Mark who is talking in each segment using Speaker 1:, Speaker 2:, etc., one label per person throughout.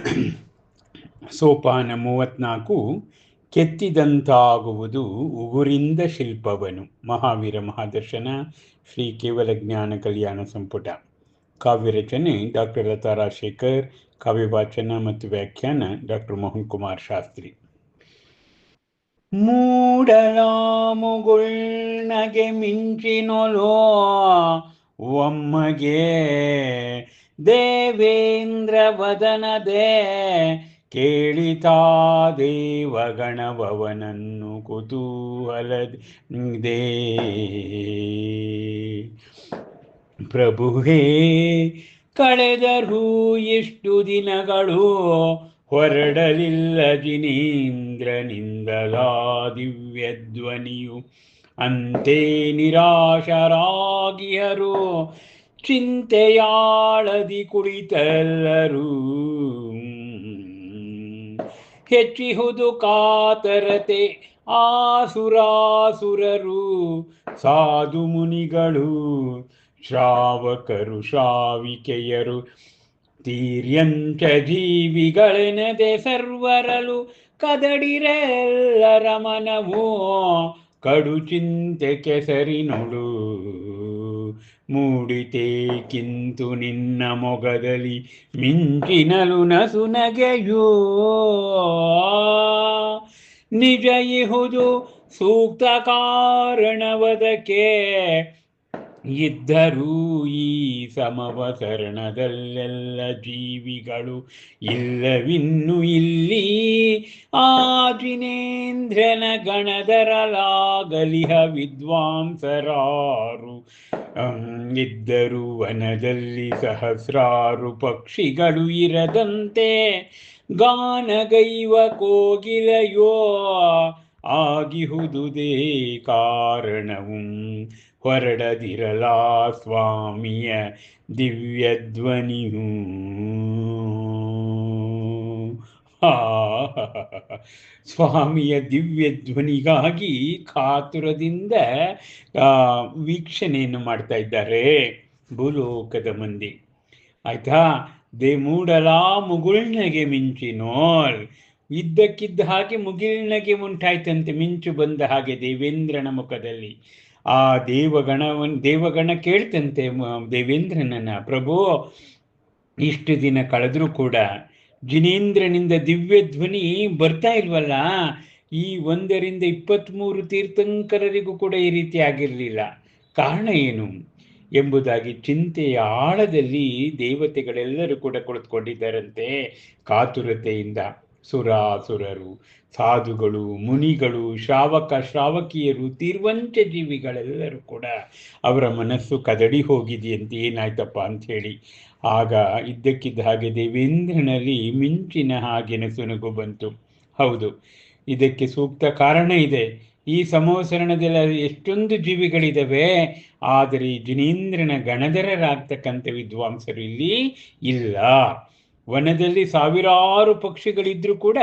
Speaker 1: ಸೋಪಾನ ಮೂವತ್ನಾಲ್ಕು, ಕೆತ್ತಿದಂತಾಗುವುದು ಉಗುರಿಂದ ಶಿಲ್ಪವನು. ಮಹಾವೀರ ಮಹಾದರ್ಶನ, ಶ್ರೀ ಕೇವಲ ಜ್ಞಾನ ಕಲ್ಯಾಣ ಸಂಪುಟ. ಕಾವ್ಯ ರಚನೆ ಡಾಕ್ಟರ್ ಲತಾ ರಾಜಶೇಖರ್. ಕಾವ್ಯ ವಾಚನ ಮತ್ತು ವ್ಯಾಖ್ಯಾನ ಡಾಕ್ಟರ್ ಮೋಹನ್ ಕುಮಾರ್ ಶಾಸ್ತ್ರಿ. ಮೂಡಲಾಮುಗುಳ್ನಗೆ ಮಿಂಚಿನೊಲೋ, ಒಮ್ಮಗೆ ದೇವೇಂದ್ರ ವದನದೆ ಕೇಳಿತಾ ದೇವಗಣಭವನನ್ನು ಕುತೂಹಲದೆ ಪ್ರಭುವೇ, ಕಳೆದರೂ ಎಷ್ಟು ದಿನಗಳು ಹೊರಡಲಿಲ್ಲ ಜಿನೇಂದ್ರನಿಂದಲಾ ದಿವ್ಯ ಧ್ವನಿಯು ಅಂತೆ ನಿರಾಶರಾಗಿಯರು ಚಿಂತೆಯಾಳದಿ ಕುಳಿತೆಲ್ಲರೂ ಹೆಚ್ಚಿಹುದು ಕಾತರತೆ ಆಸುರಾಸುರರು ಸಾಧು ಮುನಿಗಳು ಶ್ರಾವಕರು ಶ್ರಾವಿಕೆಯರು ತೀರ್ಯಂಚ ಜೀವಿಗಳೆನದೆ ಸರ್ವರಲು ಕದಡಿರೆಲ್ಲರ ಮನವು ಕಡು ಚಿಂತೆ ಕೆಸರಿನೊಳು ಮೂಡಿತೆ ಕಿಂತು ನಿನ್ನ ಮೊಗದಲ್ಲಿ ಮಿಂಚಿನಲು ನಸುನಗೆಯೋ ನಿಜ ಇಹುದು ಸೂಕ್ತ ಕಾರಣವದಕ್ಕೆ ಇದ್ದರೂ ಈ ಸಮವಸರಣದಲ್ಲೆಲ್ಲ ಜೀವಿಗಳು ಇಲ್ಲವಿನ್ನು ಇಲ್ಲಿ. ಆ ಜಿನೇಂದ್ರನ ಗಣದರಲಾಗಲಿಹ ವಿದ್ವಾಂಸರಾರು. ಇದ್ದರು ವನದಲ್ಲಿ ಸಹಸ್ರಾರು ಪಕ್ಷಿಗಳು ಇರದಂತೆ. ಗಾನಗೈವ ಕೋಗಿಲೆಯೋ ಆಗಿಹುದುದೇ ಕಾರಣವು. ಹೊರಡದಿರಲಾ ಸ್ವಾಮಿಯ ದಿವ್ಯ ಧ್ವನಿಯು. ಸ್ವಾಮಿಯ ದಿವ್ಯ ಧ್ವನಿಗಾಗಿ ಕಾತುರದಿಂದ ವೀಕ್ಷಣೆಯನ್ನು ಮಾಡ್ತಾ ಇದ್ದಾರೆ ಭೂಲೋಕದ ಮಂದಿ. ಆಯ್ತಾ? ದೇ ಮೂಡಲಾ ಮುಗುಳ್ನಗೆ ಮಿಂಚಿನೋಲ್ ಇದ್ದಕ್ಕಿದ್ದ ಹಾಗೆ ಮುಗಿಲಿನಗೆ ಉಂಟಾಯ್ತಂತೆ ಮಿಂಚು ಬಂದ ಹಾಗೆ ದೇವೇಂದ್ರನ ಮುಖದಲ್ಲಿ. ಆ ದೇವಗಣವನ್ ದೇವಗಣ ಕೇಳ್ತಂತೆ ದೇವೇಂದ್ರನನ್ನ, ಪ್ರಭು, ಇಷ್ಟು ದಿನ ಕಳೆದರೂ ಕೂಡ ಜಿನೇಂದ್ರನಿಂದ ದಿವ್ಯ ಧ್ವನಿ ಬರ್ತಾ ಇಲ್ವಲ್ಲ? ಈ ಒಂದರಿಂದ ಇಪ್ಪತ್ತ್ಮೂರು ತೀರ್ಥಂಕರರಿಗೂ ಕೂಡ ಈ ರೀತಿ ಆಗಿರಲಿಲ್ಲ. ಕಾರಣ ಏನು? ಎಂಬುದಾಗಿ ಚಿಂತೆಯ ಆಳದಲ್ಲಿ ದೇವತೆಗಳೆಲ್ಲರೂ ಕೂಡ ಕುಳಿತುಕೊಂಡಿದ್ದಾರಂತೆ ಕಾತುರತೆಯಿಂದ. ಸುರಾಸುರರು, ಸಾಧುಗಳು, ಮುನಿಗಳು, ಶ್ರಾವಕ, ಶ್ರಾವಕಿಯರು, ತೀರ್ವಂಚ ಜೀವಿಗಳೆಲ್ಲರೂ ಕೂಡ ಅವರ ಮನಸ್ಸು ಕದಡಿ ಹೋಗಿದೆಯಂತೆ ಏನಾಯ್ತಪ್ಪ ಅಂಥೇಳಿ ಆಗ ಇದ್ದಕ್ಕಿದ್ದ ಹಾಗೆ ದೇವೇಂದ್ರನಲ್ಲಿ ಮಿಂಚಿನ ಹಾಗೆನ ಸುನಗು ಬಂತು. ಹೌದು, ಇದಕ್ಕೆ ಸೂಕ್ತ ಕಾರಣ ಇದೆ. ಈ ಸಮೋಸರಣದಲ್ಲಿ ಎಷ್ಟೊಂದು ಜೀವಿಗಳಿದ್ದಾವೆ ಆದರೆ ಜಿನೇಂದ್ರನ ಗಣಧರರಾಗ್ತಕ್ಕಂಥ ವಿದ್ವಾಂಸರು ಇಲ್ಲಿ ಇಲ್ಲ. ವನದಲ್ಲಿ ಸಾವಿರಾರು ಪಕ್ಷಿಗಳಿದ್ರೂ ಕೂಡ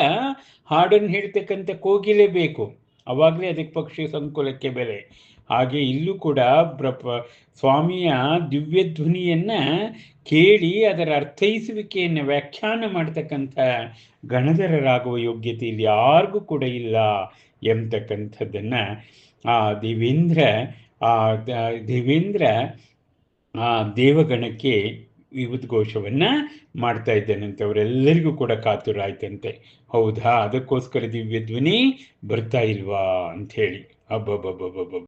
Speaker 1: ಹಾಡನ್ನು ಹೇಳ್ತಕ್ಕಂಥ ಕೋಗಿಲೆ ಬೇಕು. ಅವಾಗಲೇ ಅದಕ್ಕೆ ಪಕ್ಷಿ ಸಂಕುಲಕ್ಕೆ ಬೆಲೆ. ಹಾಗೆ ಇಲ್ಲೂ ಕೂಡ ಪ್ರಪ ಸ್ವಾಮಿಯ ದಿವ್ಯ ಧ್ವನಿಯನ್ನು ಕೇಳಿ ಅದರ ಅರ್ಥೈಸುವಿಕೆಯನ್ನು ವ್ಯಾಖ್ಯಾನ ಮಾಡ್ತಕ್ಕಂಥ ಗಣಧರರಾಗುವ ಯೋಗ್ಯತೆ ಇಲ್ಲಿ ಯಾರಿಗೂ ಕೂಡ ಇಲ್ಲ ಎಂಬತಕ್ಕಂಥದ್ದನ್ನ ಆ ದೇವೇಂದ್ರ ಆ ದೇವೇಂದ್ರ ಆ ದೇವಗಣಕ್ಕೆ ಉದ್ಘೋಷವನ್ನ ಮಾಡ್ತಾ ಇದ್ದೇನಂತೆ ಅವರೆಲ್ಲರಿಗೂ ಕೂಡ ಕಾತುರ ಆಯ್ತಂತೆ. ಹೌದಾ? ಅದಕ್ಕೋಸ್ಕರ ದಿವ್ಯ ಧ್ವನಿ ಬರ್ತಾ ಇಲ್ವಾ? ಅಂಥೇಳಿ. ಅಬ್ಬಬ್ಬಬ್ಬಬ್ಬ